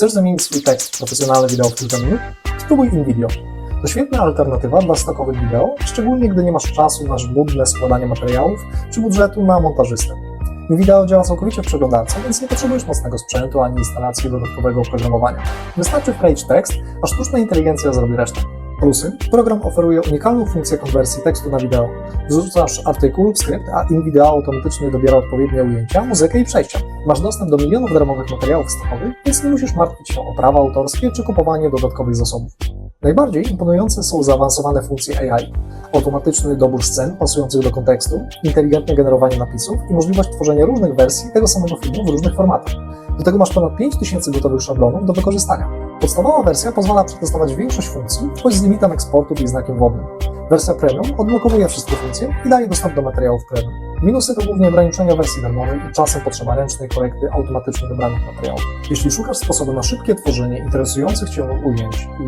Chcesz zamienić swój tekst w profesjonalne wideo w kilka minut? Spróbuj InVideo. To świetna alternatywa dla stokowych wideo, szczególnie gdy nie masz czasu na żmudne składanie materiałów czy budżetu na montażystę. InVideo działa całkowicie w przeglądarce, więc nie potrzebujesz mocnego sprzętu ani instalacji dodatkowego oprogramowania. Wystarczy wkleić tekst, a sztuczna inteligencja zrobi resztę. Plusy. Program oferuje unikalną funkcję konwersji tekstu na wideo. Wrzucasz artykuł, skrypt, a InVideo automatycznie dobiera odpowiednie ujęcia, muzykę i przejścia. Masz dostęp do milionów darmowych materiałów stokowych, więc nie musisz martwić się o prawa autorskie czy kupowanie dodatkowych zasobów. Najbardziej imponujące są zaawansowane funkcje AI, automatyczny dobór scen pasujących do kontekstu, inteligentne generowanie napisów i możliwość tworzenia różnych wersji tego samego filmu w różnych formatach. Do tego masz ponad 5000 gotowych szablonów do wykorzystania. Podstawowa wersja pozwala przetestować większość funkcji, choć z limitem eksportów i znakiem wodnym. Wersja premium odblokowuje wszystkie funkcje i daje dostęp do materiałów premium. Minusy to głównie ograniczenia wersji darmowej i czasem potrzeba ręcznej korekty automatycznie dobranych materiałów. Jeśli szukasz sposobu na szybkie tworzenie interesujących Cię ujęć i